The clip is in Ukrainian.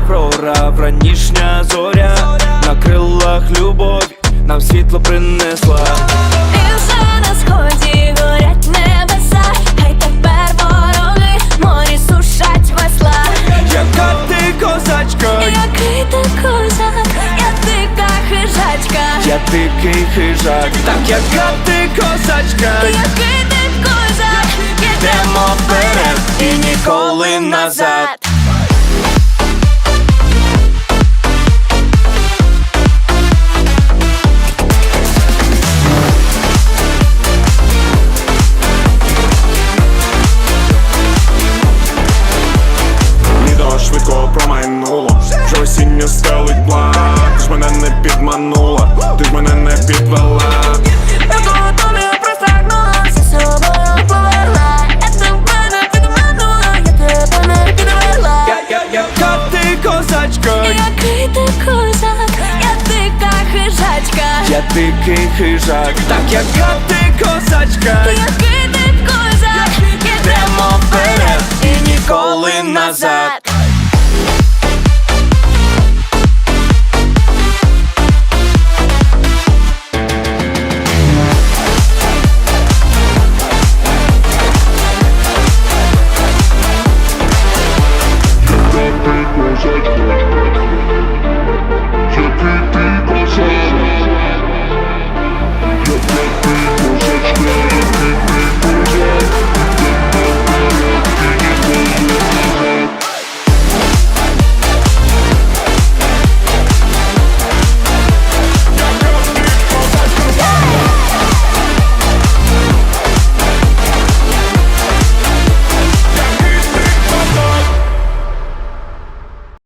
прорав, ранішня зоря, на крилах любов нам світло принесла. І морі сушать весла. Яка ти козачка, який ти козак, я дика хижачка, я дикий хижак, так яка ти козачка, який ти козак, ідемо вперед і ніколи назад. Я дикий хижак, так як я козачка,